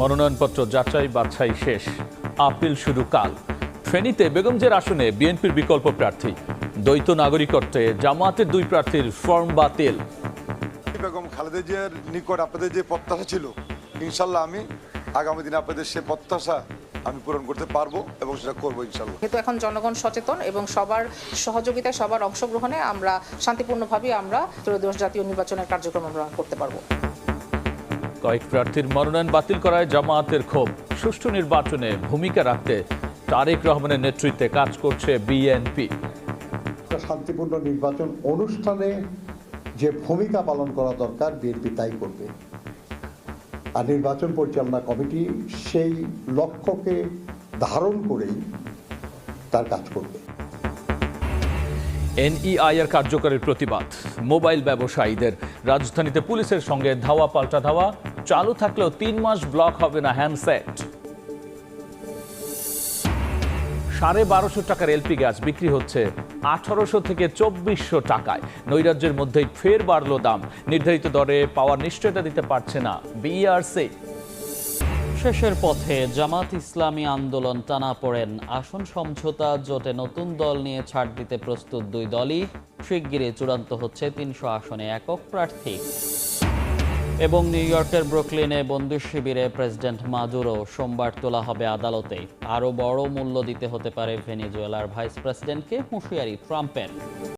মনোনয়নপত্র যাচাই বাছাই শেষ। আপিল শুরু কাল। ফেনীতে বেগমজের আসনে বিএনপির বিকল্প প্রার্থী। দ্বৈত নাগরিকত্বে জামায়াতের দুই প্রার্থীর ফর্ম বাতিল। বেগম খালেদা জিয়ার নিকট আপনাদের যে প্রত্যাশা ছিল ইনশাল্লাহ আমি আগামী দিনে আপনাদের সে প্রত্যাশা আমি পূরণ করতে পারব এবং সেটা করব ইনশাল্লাহ। যেহেতু এখন জনগণ সচেতন এবং সবার সহযোগিতায় সবার অংশগ্রহণে আমরা শান্তিপূর্ণভাবে আমরা ত্রয়োদশ জাতীয় নির্বাচনের কার্যক্রম আমরা করতে পারব। কয়েক প্রার্থীর মনোনয়ন বাতিল করায় জামায়াতের ক্ষোভ। সুষ্ঠু নির্বাচনে ভূমিকা রাখতে তারেক রহমানের নেতৃত্বে কাজ করছে বিএনপি। শান্তিপূর্ণ নির্বাচন অনুষ্ঠানে যে ভূমিকা পালন করা দরকার বিএনপি তাই করবে। আর নির্বাচন পরিচালনা কমিটি সেই লক্ষ্যকে ধারণ করেই তার কাজ করবে। এনইআইআর কার্যকরের প্রতিবাদ। মোবাইল ব্যবসায়ীদের রাজধানীতে পুলিশের সঙ্গে ধাওয়া পাল্টা ধাওয়া। চালু থাকলেও তিন মাস ব্লক হবে না হ্যান্ডসেট। সাড়ে বারোশো টাকার এলপি গ্যাস বিক্রি হচ্ছে আঠারোশো থেকে চব্বিশশো টাকায়। নৈরাজ্যের মধ্যেই ফের বাড়লো দাম। নির্ধারিত দরে পাওয়ার নিশ্চয়তা দিতে পারছে না বিআরসি শেষের পথে জামাত ইসলামী আন্দোলন টানা পড়েন। আসন সমঝোতা জোটে নতুন দল নিয়ে ছাড় দিতে প্রস্তুত দুই দলই। শিগগিরই চূড়ান্ত হচ্ছে তিনশো আসনে একক প্রার্থী। এবং নিউ ইয়র্কের ব্রুকলিনে বন্ধু শিবিরে প্রেসিডেন্ট মাদুরো সোমবার তোলা হবে আদালতে। আরও বড় মূল্য দিতে হতে পারে ভেনিজুয়েলার ভাইস প্রেসিডেন্টকে, হুঁশিয়ারি ট্রাম্পের।